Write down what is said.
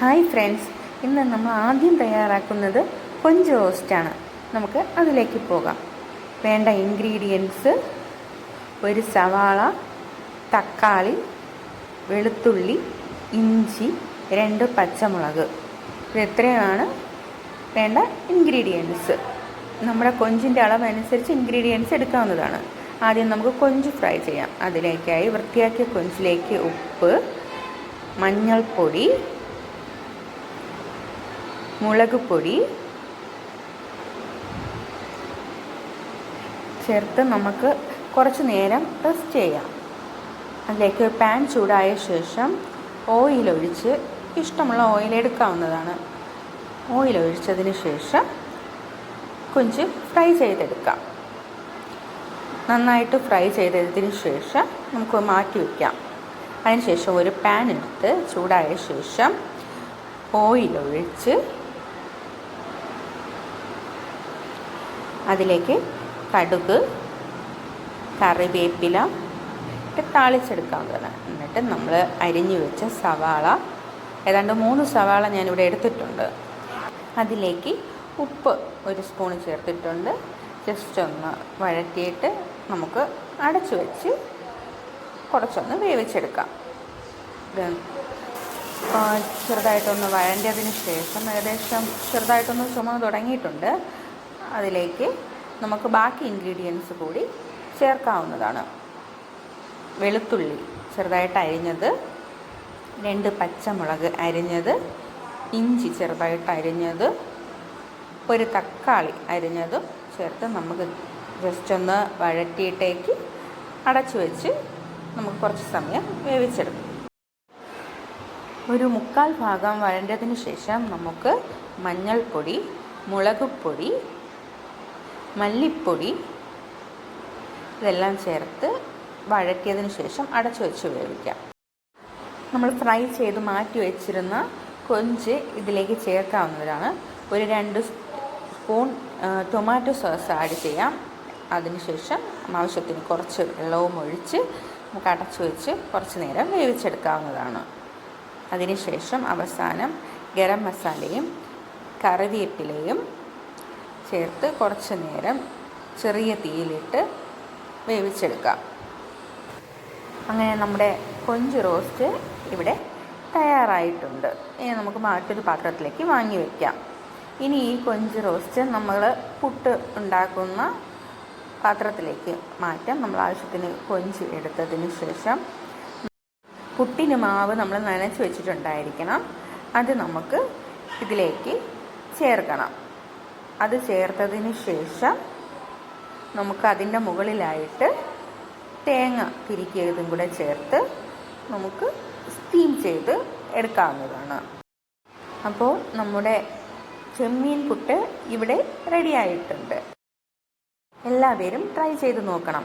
Hi friends ഇന്ന് നമ്മൾ ആദ്യം തയ്യാറാക്കുന്നത് കൊഞ്ച് റോസ്റ്റാണ് നമുക്ക് അതിലേക്ക് പോകാം. വേണ്ട ഇൻഗ്രീഡിയൻസ് ഒരു സവാള തക്കാളി വെളുത്തുള്ളി ഇഞ്ചി രണ്ട് പച്ചമുളക്. ഇതെത്രയാണ് വേണ്ട ഇൻഗ്രീഡിയൻസ് നമ്മുടെ കൊഞ്ചിന്റെ അളവനുസരിച്ച് ഇൻഗ്രീഡിയൻസ് എടുക്കാവുന്നതാണ്. ആദ്യം നമുക്ക് കൊഞ്ച് ഫ്രൈ ചെയ്യാം. അതിലേക്കായി വൃത്തിയാക്കിയ കൊഞ്ചിലേക്ക് ഉപ്പ് മഞ്ഞൾപ്പൊടി മുളക് പൊടി ചേർത്ത് നമുക്ക് കുറച്ച് നേരം റെസ്റ്റ് ചെയ്യാം. അതിലേക്ക് പാൻ ചൂടായ ശേഷം ഓയിൽ ഒഴിച്ച് ഇഷ്ടമുള്ള ഓയിൽ എടുക്കാവുന്നതാണ്. ഓയിൽ ഒഴിച്ചതിന് ശേഷം കൊഞ്ച് ഫ്രൈ ചെയ്തെടുക്കാം. നന്നായിട്ട് ഫ്രൈ ചെയ്തതിന് ശേഷം നമുക്ക് മാറ്റി വയ്ക്കാം അതിനുശേഷം ഒരു പാൻ എടുത്ത് ചൂടായ ശേഷം ഓയിൽ ഒഴിച്ച് അതിലേക്ക് കടുക് കറിവേപ്പില ഇട്ട് താളിച്ചെടുക്കാവുന്നതാണ് എന്നിട്ട് നമ്മൾ അരിഞ്ഞു വെച്ച സവാള ഏതാണ്ട് മൂന്ന് സവാള ഞാനിവിടെ എടുത്തിട്ടുണ്ട്. അതിലേക്ക് ഉപ്പ് ഒരു സ്പൂൺ ചേർത്തിട്ടുണ്ട്. ജസ്റ്റ് ഒന്ന് വഴറ്റിയിട്ട് നമുക്ക് അടച്ചു വെച്ച് കുറച്ചൊന്ന് വേവിച്ചെടുക്കാം. ചെറുതായിട്ടൊന്ന് വഴണ്ടിയതിന് ശേഷം ഏകദേശം ചെറുതായിട്ടൊന്ന് ചുമന്ന് തുടങ്ങിയിട്ടുണ്ട്. അതിലേക്ക് നമുക്ക് ബാക്കി ഇൻഗ്രീഡിയൻസ് കൂടി ചേർക്കാവുന്നതാണ്. വെളുത്തുള്ളി ചെറുതായിട്ട് അരിഞ്ഞത് രണ്ട് പച്ചമുളക് അരിഞ്ഞത് ഇഞ്ചി ചെറുതായിട്ട് അരിഞ്ഞത് ഒരു തക്കാളി അരിഞ്ഞതും ചേർത്ത് നമുക്ക് ജസ്റ്റ് ഒന്ന് വഴറ്റിയിട്ടേക്ക് അടച്ചു വെച്ച് നമുക്ക് കുറച്ച് സമയം വേവിച്ചെടുക്കും. ഒരു മുക്കാൽ ഭാഗം വഴണ്ടതിന് ശേഷം നമുക്ക് മഞ്ഞൾപ്പൊടി മുളക് പൊടി മല്ലിപ്പൊടി ഇതെല്ലാം ചേർത്ത് വഴറ്റിയതിന് ശേഷം അടച്ചു വെച്ച് വേവിക്കാം. നമ്മൾ ഫ്രൈ ചെയ്ത് മാറ്റി വെച്ചിരുന്ന കൊഞ്ച് ഇതിലേക്ക് ചേർക്കാവുന്നതാണ് ഒരു രണ്ട് സ്പൂൺ ടൊമാറ്റോ സോസ് ആഡ് ചെയ്യാം. അതിനുശേഷം ആവശ്യത്തിന് കുറച്ച് വെള്ളവും ഒഴിച്ച് നമുക്ക് അടച്ചു വെച്ച് കുറച്ച് നേരം വേവിച്ചെടുക്കാവുന്നതാണ്. അതിനുശേഷം അവസാനം ഗരം മസാലയും കറിവേപ്പിലയും ചേർത്ത് കുറച്ച് നേരം ചെറിയ തീയിലിട്ട് വേവിച്ചെടുക്കാം. അങ്ങനെ നമ്മുടെ കൊഞ്ച് റോസ്റ്റ് ഇവിടെ തയ്യാറായിട്ടുണ്ട്. ഇനി നമുക്ക് മറ്റൊരു പാത്രത്തിലേക്ക് വാങ്ങി വയ്ക്കാം ഇനി ഈ കൊഞ്ച് റോസ്റ്റ് നമ്മൾ പുട്ട് ഉണ്ടാക്കുന്ന പാത്രത്തിലേക്ക് മാറ്റാം നമ്മൾ ആവശ്യത്തിന് കൊഞ്ച് എടുത്തതിന് ശേഷം പുട്ടിന് മാവ് നമ്മൾ നനച്ച് വെച്ചിട്ടുണ്ടായിരിക്കണം. അത് നമുക്ക് ഇതിലേക്ക് ചേർക്കണം. അത് ചേർത്തതിന് ശേഷം നമുക്ക് അതിന്റെ മുകളിലായിട്ട് തേങ്ങ തിരിക്കിയതും കൂടെ ചേർത്ത് നമുക്ക് സ്റ്റീം ചെയ്ത് എടുക്കാവുന്നതാണ്. അപ്പോൾ നമ്മുടെ ചെമ്മീൻ പുട്ട് ഇവിടെ റെഡി ആയിട്ടുണ്ട്. എല്ലാവരും ട്രൈ ചെയ്ത് നോക്കണം.